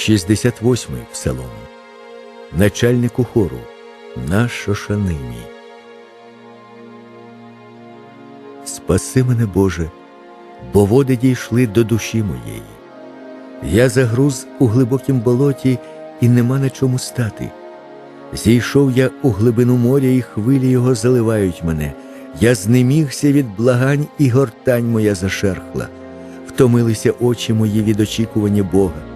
68-й псалом. Начальнику хору наш шошанимі. Спаси мене, Боже, бо води дійшли до душі моєї. Я загруз у глибокім болоті, і нема на чому стати. Зійшов я у глибину моря, і хвилі його заливають мене. Я знемігся від благань, і гортань моя зашерхла. Втомилися очі мої від очікування Бога.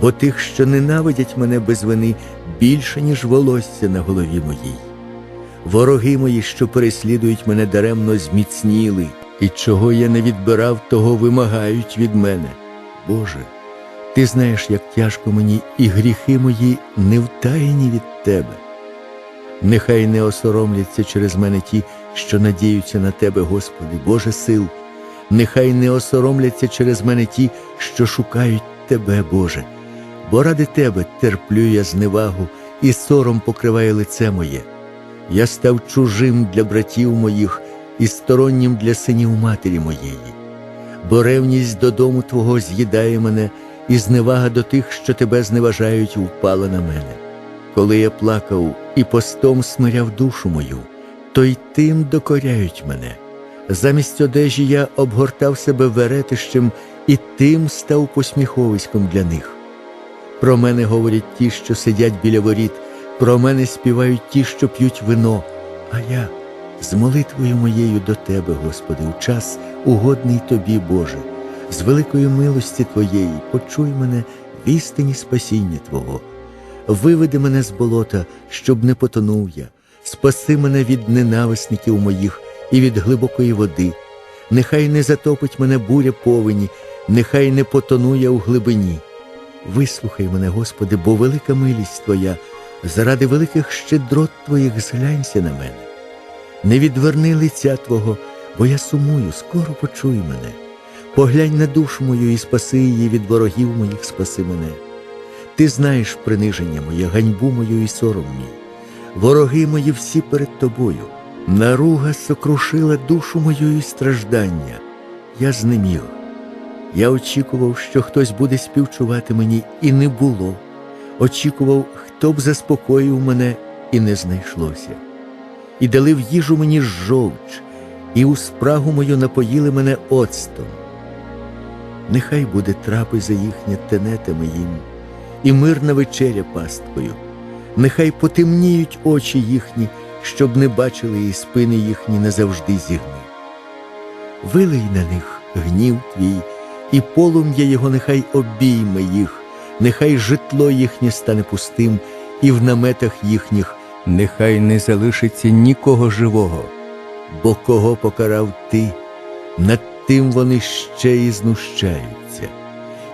Бо тих, що ненавидять мене без вини, більше, ніж волосся на голові моїй. Вороги мої, що переслідують мене даремно, зміцніли, і чого я не відбирав, того вимагають від мене. Боже, ти знаєш, як тяжко мені, і гріхи мої не втаєні від тебе. Нехай не осоромляться через мене ті, що надіються на тебе, Господи, Боже сил. Нехай не осоромляться через мене ті, що шукають Тебе, Боже, бо ради Тебе терплю я зневагу, і сором покриває лице моє. Я став чужим для братів моїх і стороннім для синів матері моєї, бо ревність додому Твого з'їдає мене, і зневага до тих, що тебе зневажають, впала на мене. Коли я плакав і постом смиряв душу мою, то й тим докоряють мене. Замість одежі я обгортав себе веретищем і тим став посміховиськом для них. Про мене говорять ті, що сидять біля воріт, про мене співають ті, що п'ють вино, а я з молитвою моєю до Тебе, Господи, у час угодний Тобі, Боже, з великої милості Твоєї почуй мене в істині спасіння Твого. Виведи мене з болота, щоб не потонув я, спаси мене від ненависників моїх і від глибокої води. Нехай не затопить мене буря повені, нехай не потону я у глибині. Вислухай мене, Господи, бо велика милість Твоя, заради великих щедрот Твоїх зглянься на мене. Не відверни лиця Твого, бо я сумую, скоро почуй мене. Поглянь на душу мою і спаси її від ворогів моїх, спаси мене. Ти знаєш приниження моє, ганьбу мою і сором мій. Вороги мої всі перед тобою. Наруга сокрушила душу мою і страждання. Я знеміг. Я очікував, що хтось буде співчувати мені, і не було. Очікував, хто б заспокоїв мене, і не знайшлося. І дали в їжу мені жовч, і у спрагу мою напоїли мене оцтом. Нехай буде трапеза їхня тенетами їм, і мирна вечеря пасткою. Нехай потемніють очі їхні, щоб не бачили і спини їхні назавжди зігни. Вилий на них гнів твій, і полум'я його нехай обійме їх, нехай житло їхнє стане пустим, і в наметах їхніх нехай не залишиться нікого живого, бо кого покарав ти, над тим вони ще і знущаються,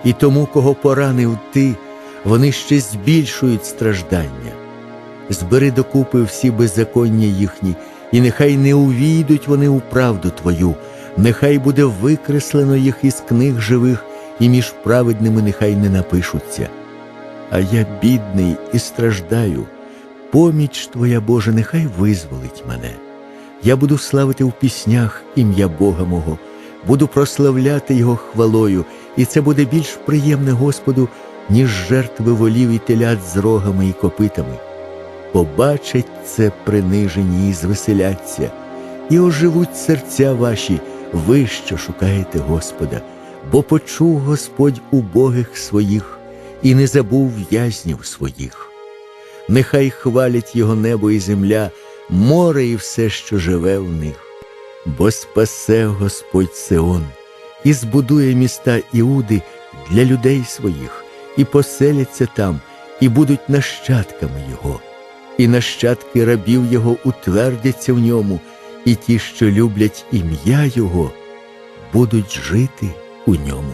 і тому, кого поранив ти, вони ще збільшують страждання. Збери докупи всі беззаконня їхні, і нехай не увійдуть вони у правду Твою, нехай буде викреслено їх із книг живих, і між праведними нехай не напишуться. А я бідний і страждаю, поміч Твоя Боже, нехай визволить мене. Я буду славити в піснях ім'я Бога мого, буду прославляти Його хвалою, і це буде більш приємне Господу, ніж жертви волів і телят з рогами і копитами. Побачать це принижені і звеселяться, і оживуть серця ваші, ви, що шукаєте Господа, бо почув Господь убогих своїх і не забув в'язнів своїх. Нехай хвалять його небо і земля, море і все, що живе в них, бо спасе Господь Сеон і збудує міста Іуди для людей своїх, і поселяться там, і будуть нащадками Його, і нащадки рабів Його утвердяться в ньому, і ті, що люблять ім'я Його, будуть жити у ньому.